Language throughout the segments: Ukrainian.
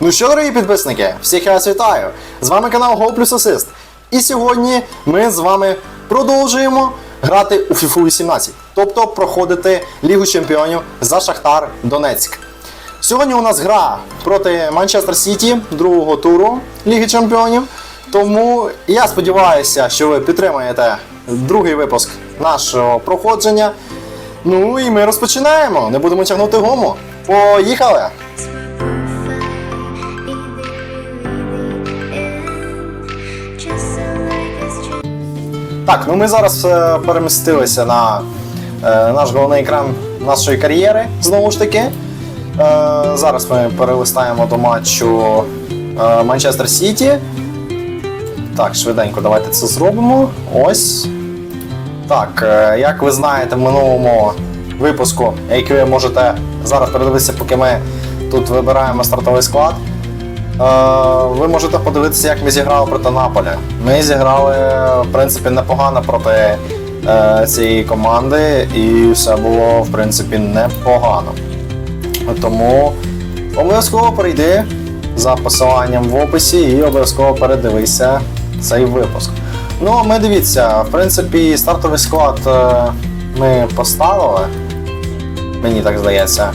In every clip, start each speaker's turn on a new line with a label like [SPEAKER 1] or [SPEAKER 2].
[SPEAKER 1] Ну що, дорогі підписники, всіх я вас вітаю! З вами канал Go Plus Assist. І сьогодні ми з вами продовжуємо грати у FIFA 18, тобто проходити Лігу Чемпіонів за Шахтар Донецьк. Сьогодні у нас гра проти Манчестер Сіті другого туру Ліги Чемпіонів. Тому я сподіваюся, що ви підтримаєте другий випуск нашого проходження. Ну і ми розпочинаємо. Не будемо тягнути гому. Поїхали! Так, ну ми зараз е, перемістилися на е, наш головний екран нашої кар'єри, знову ж таки. Е, зараз ми перелистаємо до матчу Манчестер Сіті. Так, швиденько, давайте це зробимо. Ось. Так, як ви знаєте, в минулому випуску, який ви можете зараз передивитися, поки ми тут вибираємо стартовий склад. Е, Ви можете подивитися, як ми зіграли проти Наполя. Ми зіграли, в принципі, непогано проти е, цієї команди, і все було, в принципі, непогано. Тому обов'язково прийди за посиланням в описі і обов'язково передивися цей випуск. Ну, а ми дивіться, в принципі, стартовий склад е, ми поставили, мені так здається.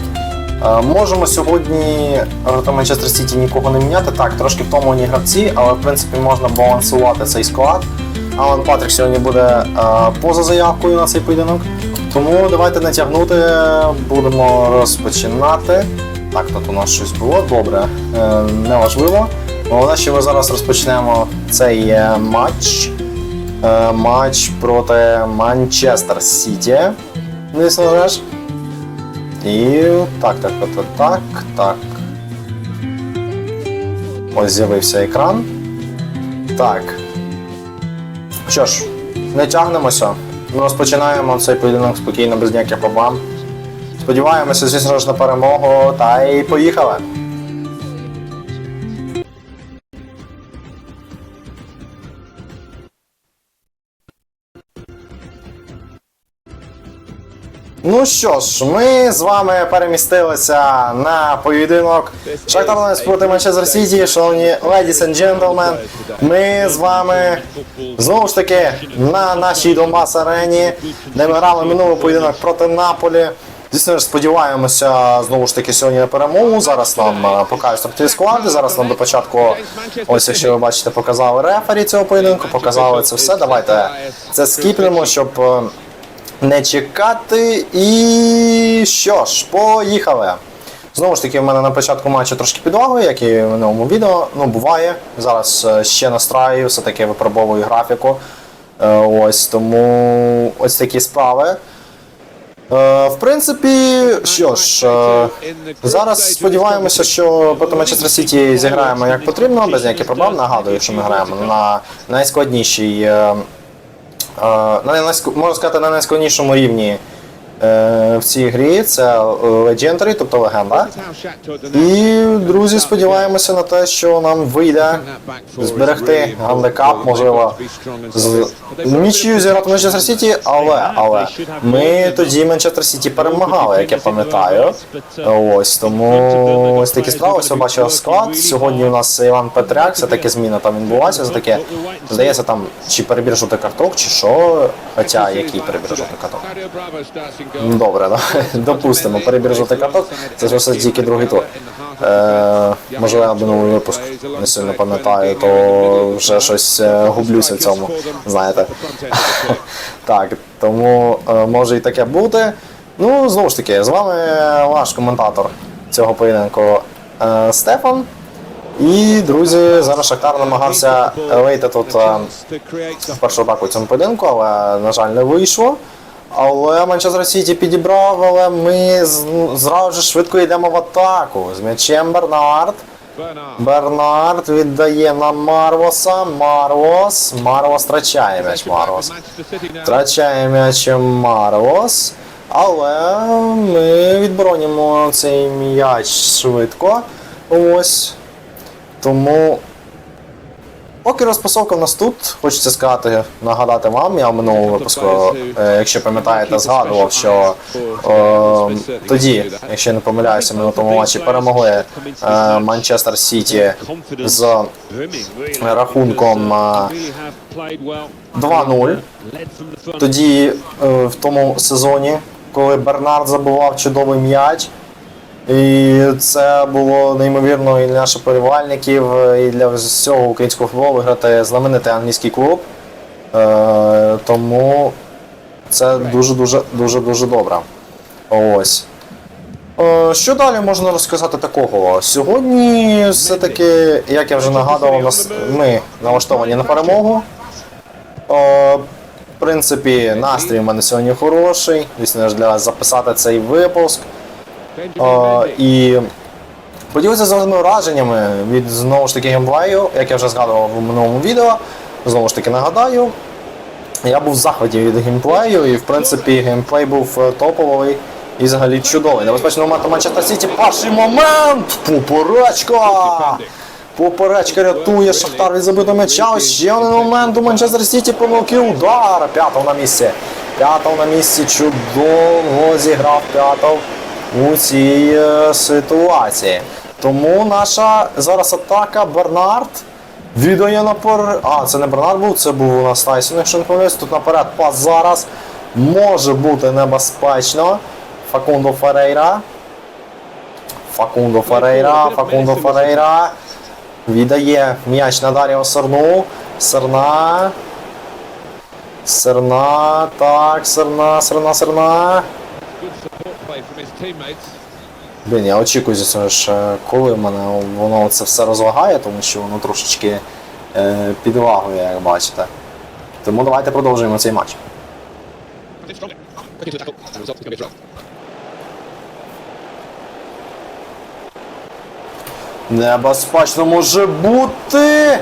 [SPEAKER 1] Е, Можемо сьогодні проти Манчестер Сіті нікого не міняти. Так, трошки втомлені гравці, але в принципі можна балансувати цей склад. Алан Патрік сьогодні буде е, поза заявкою на цей поєдинок. Тому давайте не тягнути, будемо розпочинати. Так, тут у нас щось було добре, е, неважливо. Головне, що ми зараз розпочнемо цей матч. Матч проти Манчестер Сіті. Звісно ж. І так, так, так, так, так. Ось з'явився екран. Так. Що ж, не тягнемося. Ми розпочинаємо цей поєдинок спокійно, без ніяких проблем. Сподіваємося, звісно ж, на перемогу, та й поїхали. Ну що ж, ми з вами перемістилися на поєдинок Шахтар Донецьк проти Манчестер Сіті. Шановні ladies and gentlemen, ми з вами знову ж таки на нашій Донбас арені, де ми грали минулий поєдинок проти Наполі. Звісно ж, сподіваємося знову ж таки сьогодні на перемогу. Зараз нам е, покажуть стартові склади. Зараз нам до початку, ось якщо ви бачите, показали рефері цього поєдинку, показали це все. Давайте це скіпнемо, щоб. Не чекати. І що ж, поїхали. Знову ж таки, в мене на початку матчу трошки підлагою, як і в минулому відео. Ну, буває. Зараз е, ще настраюю, все-таки випробовую графіку. Е, Ось тому ось такі справи. Е, В принципі, що ж, зараз сподіваємося, що проти Манчестер Сіті зіграємо як потрібно, без ніяких проблем. Нагадую, що ми граємо на найскладнішій на можна сказати, на найскладнішому рівні в цій грі це Legendary, тобто легенда. І, друзі, сподіваємося на те, що нам вийде зберегти гандикап, можливо, з нічию зіграти Манчестер Сіті, але, але ми тоді Манчестер Сіті перемагали, як я пам'ятаю. Ось тому ось такі справи. Ось ви склад. Сьогодні у нас Іван Петряк, все таки зміна там відбулася. Все таки здається, там чи перебір жовтий карток, чи що. Хоча який перебір жовтий карток. Ну, Добре, да? допустимо, перебір жовтий карток. Це ж все тільки другий тур. Е, я минулий випуск не сильно пам'ятаю, то вже щось е, гублюся в цьому, знаєте. так, тому е, може і таке бути. Ну, знову ж таки, з вами ваш коментатор цього поєдинку е, Стефан. І, друзі, зараз Шахтар намагався вийти тут е, в першу атаку цьому поєдинку, але, на жаль, не вийшло. Але Манчестер Сіті підібрав, але ми зразу ж швидко йдемо в атаку. З м'ячем Бернард. Бернард віддає на Марвоса. Марвос. Марвос втрачає м'яч Марвос. Втрачає м'яч Марвос. Але ми відборонимо цей м'яч швидко. Ось. Тому Поки розпасовка в нас тут, хочеться сказати, нагадати вам, я в минулому випуску, е, якщо пам'ятаєте, згадував, що е, тоді, якщо я не помиляюся, ми на тому матчі перемогли е, Манчестер Сіті з рахунком е, 2-0. Тоді е, в тому сезоні, коли Бернард забував чудовий м'яч. І це було неймовірно і для наших перевальників, і для всього українського футболу виграти знаменитий англійський клуб. Е, тому це дуже дуже добре. Ось. Е, що далі можна розказати такого? Сьогодні все-таки, як я вже нагадував, ми налаштовані на перемогу. Е, в принципі, настрій в мене сьогодні хороший. Звісно ж, для записати цей випуск. І поділитися з вами враженнями від знову ж таки геймплею, як я вже згадував в минулому відео. Знову ж таки нагадаю. Я був в захваті від геймплею, і в принципі геймплей був е, топовий і взагалі чудовий. Небезпечний момент у Манчестер Сіті. Перший момент! Поперечка! Поперечка рятує Шахтар від забитого м'яча. Ще один момент у Манчестер Сіті помилки удар. П'ятов на місці. П'ятов на місці чудово зіграв п'ятов у цій е, ситуації. Тому наша зараз атака Бернард віддає наперед. А, це не Бернард був, це був у нас Тайсон, якщо не помиляюсь. Тут наперед пас зараз може бути небезпечно. Факундо Ферейра. Факундо Ферейра, Факундо Ферейра. Віддає м'яч на Даріо Серну. Серна. Серна. Так, Серна, Серна, Серна. Блін, я очікую, звісно коли мене воно це все розлагає, тому що воно трошечки е, підлагує, як бачите. Тому давайте продовжуємо цей матч. Небезпечно може бути.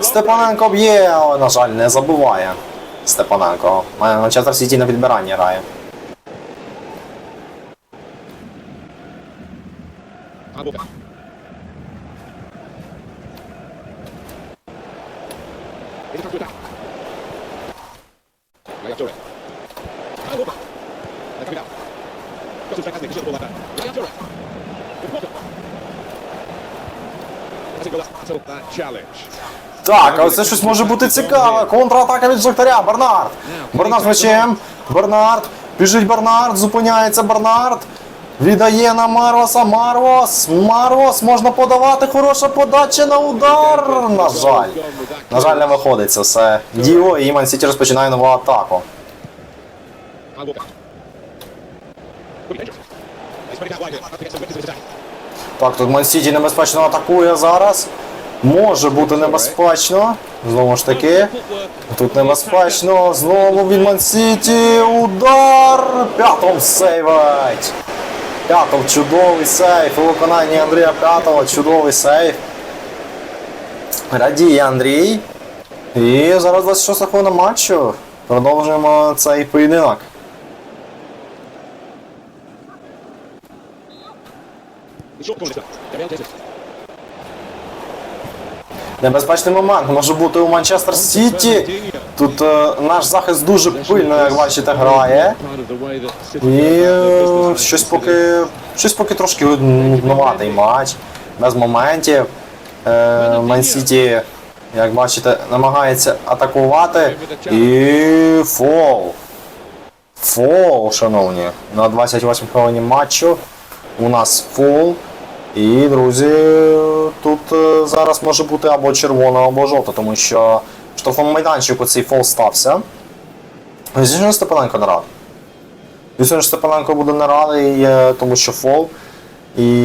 [SPEAKER 1] Степаненко б'є, але, на жаль, не забуває. Степаненко. Манчестер Сіті на підбиранні грає. Так, а це щось може бути цікаве. Контратака від Шахтаря. Бернард. Бернард з м'ячем. Бернард. Біжить Бернард. Зупиняється Бернард. Віддає на Марвоса. Марвос. Марвос. Можна подавати. Хороша подача на удар. На жаль. На жаль, не виходить це все. Діло і Ман Сіті розпочинає нову атаку. Так, тут Ман Сіті небезпечно атакує зараз. Може бути небезпечно. Знову ж таки. Тут небезпечно. Знову від Ман Сіті. Удар! П'ятов сейвить. П'ятов чудовий сейф. У виконанні Андрія П'ятова чудовий сейф. Радіє Андрій. І зараз 26 хвилина матчу. Продовжуємо цей поєдинок. Небезпечний момент може бути у Манчестер Сіті. Тут е, наш захист дуже пильно, як бачите, грає. І е, щось поки щось поки трошки нудноватий матч, без моментів. Е, Ман як бачите, намагається атакувати. І фол. Фол, шановні. На 28 хвилині матчу у нас фол. І, друзі, тут е, зараз може бути або червона, або жовта, тому що в штрафному майданчику цей фол стався. Звісно, Степаненко не радий. Звісно, Степаненко буде не радий, е, тому що фол. І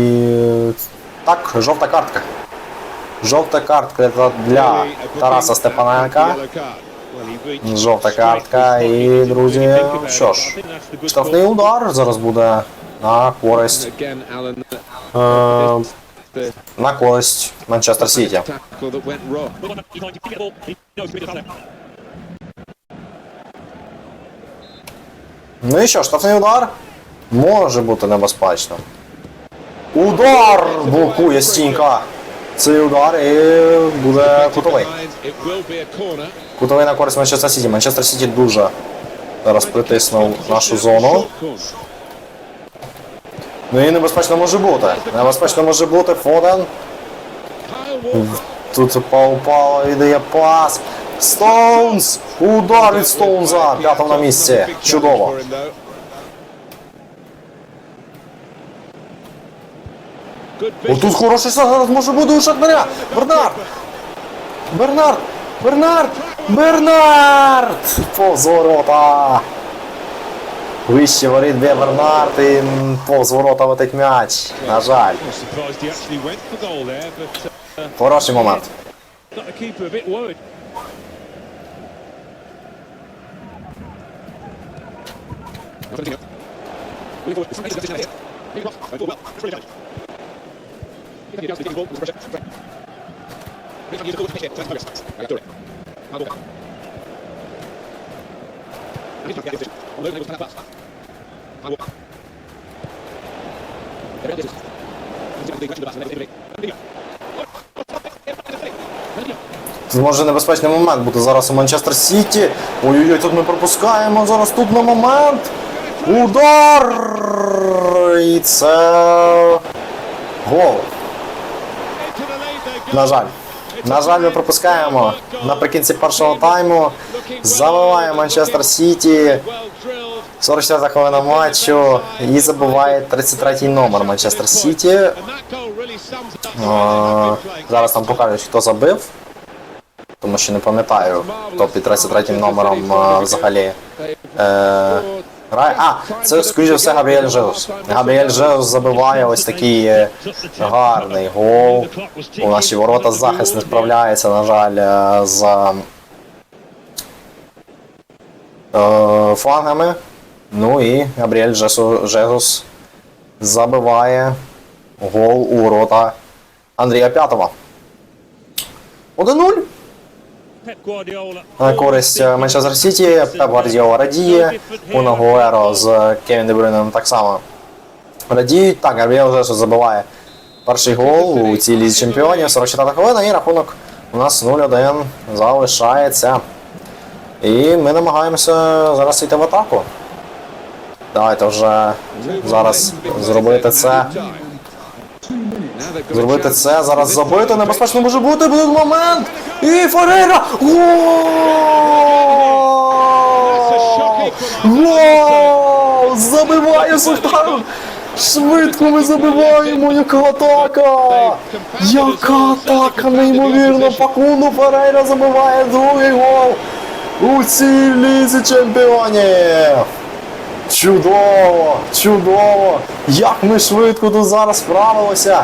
[SPEAKER 1] е, так, жовта картка. Жовта картка для Тараса Степаненка. Жовта картка. І, друзі, що ж, штрафний удар зараз буде на користь. Е, на користь Манчестер Сіті. Ну і що, штрафний удар? Може бути небезпечно. Удар! Блокує стінка. цей удар і буде кутовий. Кутовий на користь Манчестер Сіті. Манчестер Сіті дуже зараз притиснув нашу зону. Ну і небезпечно може бути. Небезпечно може бути Фоден. Тут Пау Пау віддає пас. Стоунс! Удар від Стоунза! П'ятого на місці. Чудово. Отут хороший зараз може бути у Шахтаря. Бернард! Бернард! Бернард! Бернард! Повз ворота! Вище воріт б'є Бернард і м, повз ворота летить м'яч. На жаль.
[SPEAKER 2] I'm surprised he actually went for goal there, but uh,
[SPEAKER 1] Хороший момент.
[SPEAKER 2] got the
[SPEAKER 1] може небезпечний момент бути зараз у Манчестер Сіті. Ой-ой-ой, тут ми пропускаємо зараз тут на момент. Удар! І це гол. На жаль. На жаль, ми пропускаємо. Наприкінці першого тайму забиває Манчестер Сіті. 44 хвилина матчу і забиває 33-й номер Манчестер Сіті. Зараз там покажуть, хто забив. Тому що не пам'ятаю, хто під 33 номером взагалі. Е, грає. А, це скоріше все Габріель Жеус. Габріель Жеус забиває ось такий е, гарний гол. У наші ворота захист не справляється, на жаль, е, з флангами. Ну і Габріель Жезус забиває гол у ворота Андрія П'ятова. 1-0 на користь е, Манчестер Сіті. Пеп Гвардіола радіє. Уно Гуеро з Кевін Де Брюйном так само радіють. Так, Габріел Жесус забиває перший гол у цій лізі чемпіонів. 44 хвилина і рахунок у нас 0-1 залишається. І ми намагаємося зараз йти в атаку. Давайте вже зараз зробити це. Зробити це, зараз забити, небезпечно може бути, буде момент! І Ферейра! Гол! Гол! Забиває Султан! Швидко ми забиваємо, яка атака! Яка атака, неймовірно! Пакуну Ферейра забиває другий гол у цій лізі чемпіонів! Чудово! Чудово! Як ми швидко тут зараз справилися!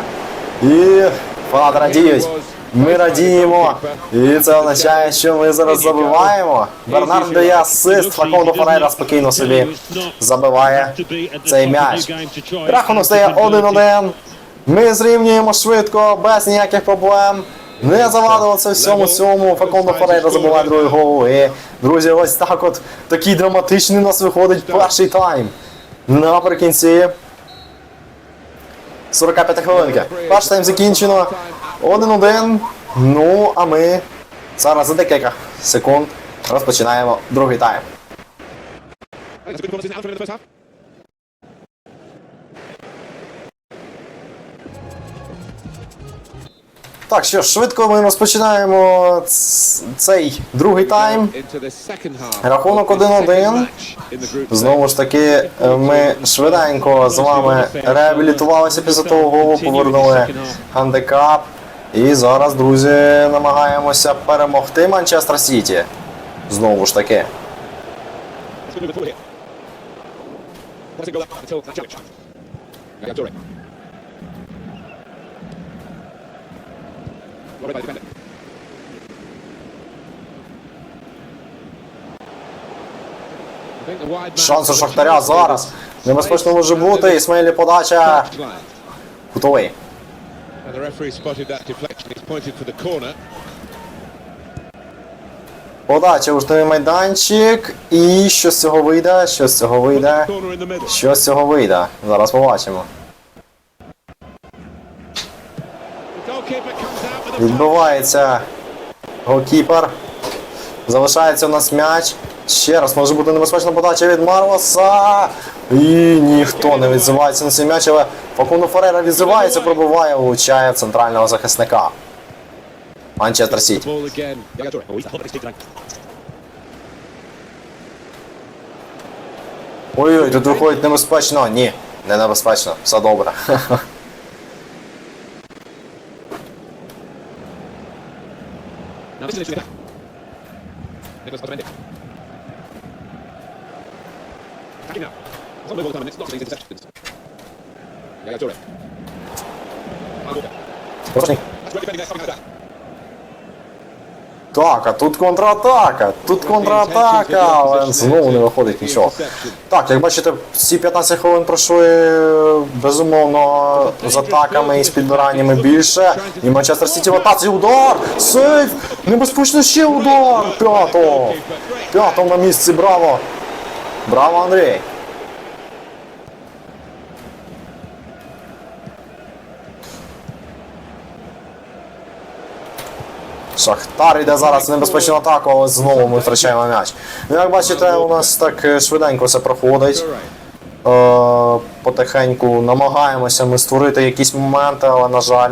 [SPEAKER 1] І фанати радіють! Ми радіємо! І це означає, що ми зараз забиваємо. Бернард дає асист, Факондо Ферейра спокійно собі забиває цей м'яч. Рахунок стає 1-1. Ми зрівнюємо швидко, без ніяких проблем. Не завадило це всьому цьому. Факондо Ферейра забиває другий гол. І, друзі, ось так от такий драматичний у нас виходить перший тайм. Наприкінці 45 хвилинки. Перший тайм закінчено. 1-1. Ну, а ми зараз за декілька секунд розпочинаємо другий тайм. Так, що ж, швидко ми розпочинаємо цей другий тайм. Рахунок 1-1. Знову ж таки, е, ми швиденько з вами реабілітувалися після того голу, повернули гандикап. І зараз, друзі, намагаємося перемогти Манчестер Сіті. Знову ж таки. Шанс у Шахтаря зараз. Небезпечно може бути. Ісмаїлі подача. Кутовий. Подача у штовий майданчик. І що з цього вийде? Що з цього вийде? Що з цього вийде? Зараз побачимо. Відбивається голкіпер. Залишається у нас м'яч. Ще раз може бути небезпечна подача від Марваса. І ніхто не відзивається на цей м'яч, але Факундо Ферейра відзивається, пробиває, влучає центрального захисника. Манчестер Сіті. Ой-ой, тут виходить небезпечно. Ні, не небезпечно, все добре.
[SPEAKER 2] Na wyższy lecimy tak. Tego z kontrabędy. Taki miał. Ząbę go kontrabędy. Dobrze, to jest interception. Ja ja dziurę. Mam głowę. Proszę. A człowiek pewnie jest sam na
[SPEAKER 1] Так, а тут контратака, тут контратака, але знову не виходить нічого. Так, як бачите, ці 15 хвилин пройшли безумовно з атаками і з підбираннями більше. І Манчестер Сіті в атаці удар! Сейф! Небезпечно ще удар! П'ятого! П'ятого на місці, браво! Браво, Андрій! Шахтар йде зараз небезпечну атаку, але знову ми втрачаємо м'яч. Ну, як бачите, у нас так е, швиденько все проходить. Е, потихеньку намагаємося ми створити якісь моменти, але, на жаль,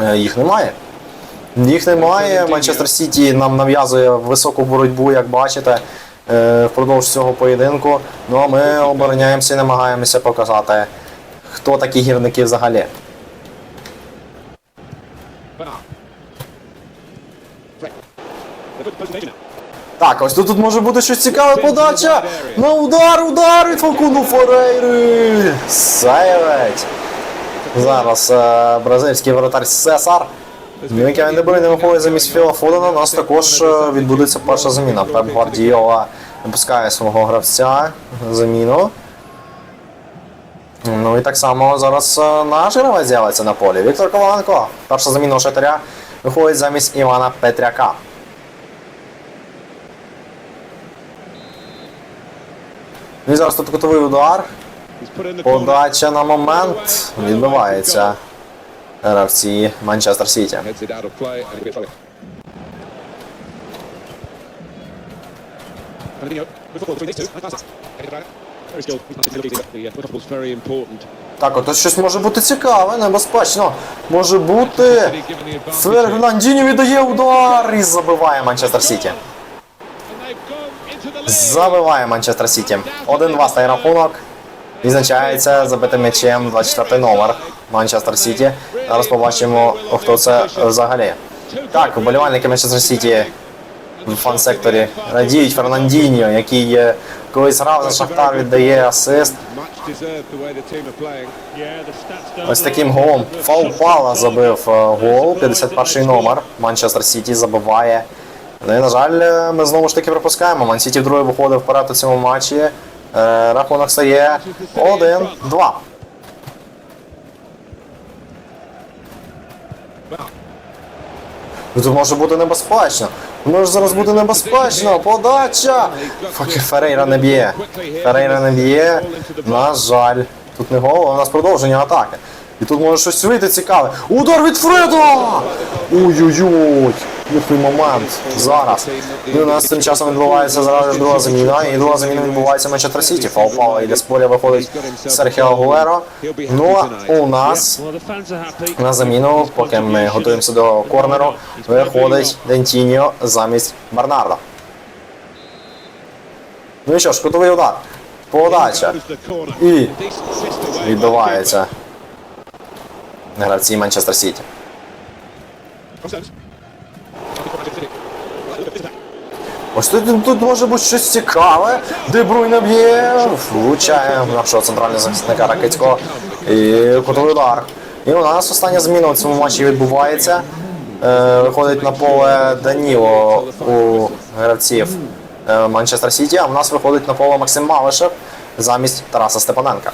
[SPEAKER 1] е, їх немає. Їх немає. Манчестер Сіті нам нав'язує високу боротьбу, як бачите, е, впродовж цього поєдинку. Ну а ми обороняємося і намагаємося показати, хто такі гірники взагалі. Так, ось тут, тут може бути щось цікаве подача. На удар, удар від Фалкуну Форейри. Сейвить. Зараз е, бразильський воротар Сесар. Кевін Де Брuyне виходить замість Філа Фодена. У нас також е, відбудеться перша заміна. Пеп Гвардіола випускає свого гравця заміну. Ну і так само зараз е, наш гравець з'явиться на полі. Віктор Коваленко. Перша заміна у Шатаря виходить замість Івана Петряка. Ну і зараз тут кутовий удар. Подача на момент. Відбивається гравці Манчестер Сіті.
[SPEAKER 2] Uh.
[SPEAKER 1] Так, от тут щось може бути цікаве, небезпечно. Може бути. Фернандіньо віддає удар і забиває Манчестер Сіті. Забиває Манчестер Сіті. 1-2 стає рахунок. Відзначається забитим м'ячем 24 номер Манчестер Сіті. Зараз побачимо, хто це взагалі. Так, вболівальники Манчестер Сіті в фан-секторі радіють Фернандіньо, який е, колись грав за Шахтар, віддає асист. Ось таким голом Фаупала забив е, гол, 51 номер. Манчестер Сіті забиває. Ну і, на жаль, е, ми знову ж таки пропускаємо. Ман Сіті вдруге виходив вперед у цьому матчі. Е, Рахунок стає 1-2. Ну, Тут може бути небезпечно. Може зараз бути небезпечно. Подача! Ферейра не б'є. Ферейра не б'є. На жаль. Тут не гол, у нас продовження атаки. І тут може щось вийти цікаве. Удар від Фреда! Ой-ой-ой! Який момент зараз. І у нас тим часом відбувається зараз друга заміна. І друга заміна відбувається Манчестер Сіті. Фаупала йде з поля виходить Серхіо Агуеро. Ну а у нас на заміну, поки ми готуємося до корнеру, виходить Дентіньо замість Бернарда. Ну і що ж, кутовий удар. Подача. І відбувається. Гравці Манчестер Сіті. Ось тут, тут може бути щось цікаве. Де Бруйне б'є, влучає нашого центрального захисника Ракицького. І кутовий удар. І у нас остання зміна у цьому матчі відбувається. Е, виходить на поле Даніло у гравців е, Манчестер Сіті, а в нас виходить на поле Максим Малишев замість Тараса Степаненка.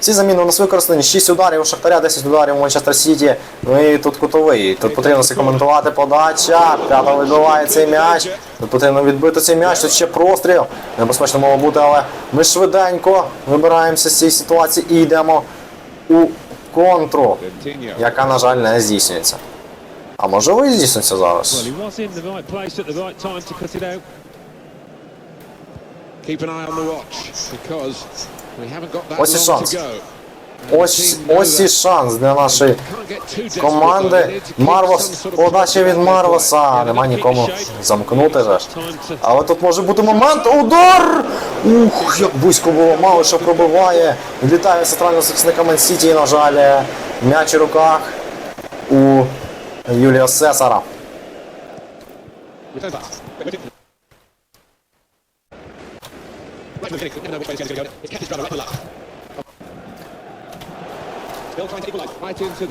[SPEAKER 1] Всі заміни у нас використані 6 ударів у Шахтаря, 10 ударів у Манчестер Сіті. Ну і тут кутовий. Тут потрібно коментувати. Подача. П'ята вибиває цей м'яч. Тут потрібно відбити цей м'яч. Тут ще простріл. Небезпечно мало бути, але ми швиденько вибираємося з цієї ситуації і йдемо у контру, яка, на жаль, не здійснюється. А можливо і здійснюється
[SPEAKER 3] Well,
[SPEAKER 1] зараз.
[SPEAKER 2] Keep an eye on the watch because
[SPEAKER 1] chance?
[SPEAKER 2] to go.
[SPEAKER 1] Ось ось і шанс для нашої команди. Марвос, подача від Марвоса. Нема нікому замкнути же. Але тут може бути момент. Удар! Ух, як близько було, мало що пробиває. Відлітає центрального захисника Ман-Сіті, на жаль, м'яч у руках у Юлія Сесара.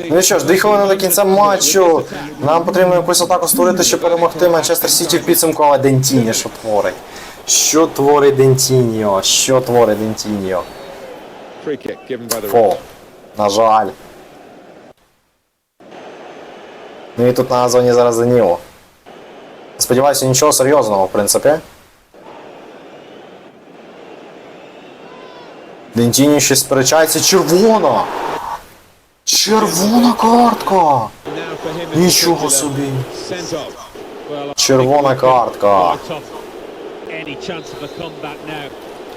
[SPEAKER 1] Ну і що ж, хвилини до кінця матчу. Нам потрібно якусь атаку створити, щоб перемогти Манчестер Сіті в підсумку, але Дентіні що творить? Що творить Дентіньо? Що творить Дентіньо? Фол. На жаль. Ну і тут на зоні зараз Даніло. Сподіваюся, нічого серйозного, в принципі. Дентіні щось сперечається. Червона! Червона картка! Нічого собі. Червона картка.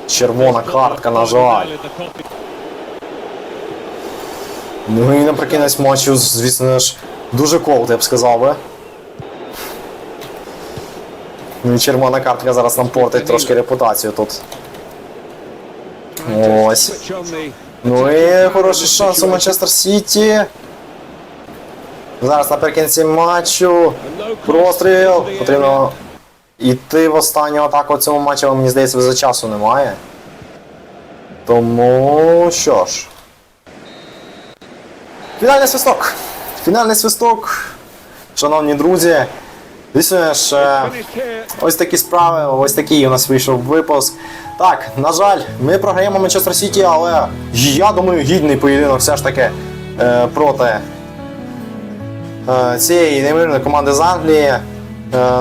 [SPEAKER 1] Червона картка, на жаль. Ну і наприкінець матчу, звісно ж, дуже колд, я б сказав би. Ну і червона картка зараз нам портить трошки репутацію тут. Ось. Ну і хороший шанс у Манчестер Сіті. Зараз наприкінці матчу. Простріл. Потрібно йти в останню атаку цьому матчі, але мені здається, вже часу немає. Тому що ж. Фінальний свисток. Фінальний свисток. Шановні друзі. Звісно ж, е. Ось такі справи, ось такий у нас вийшов випуск. Так, на жаль, ми програємо Манчестер Сіті, але я думаю, гідний поєдинок все ж таки е, проти е, цієї неймовірної команди з Англії.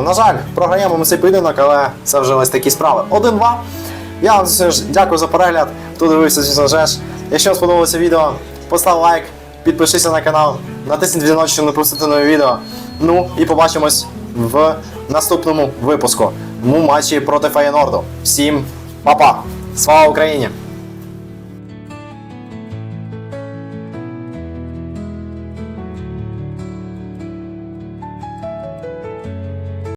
[SPEAKER 1] На жаль, програємо ми цей поєдинок, але це вже ось такі справи. 1-2. Я вам ж, дякую за перегляд. Хто дивився, звісно ж. Якщо вам сподобалося відео, постав лайк, підпишися на канал, натисніть дзвіночок, щоб не пропустити нові відео. Ну і побачимось в наступному випуску в матчі проти Феєнорду. Всім па-па! Слава Україні!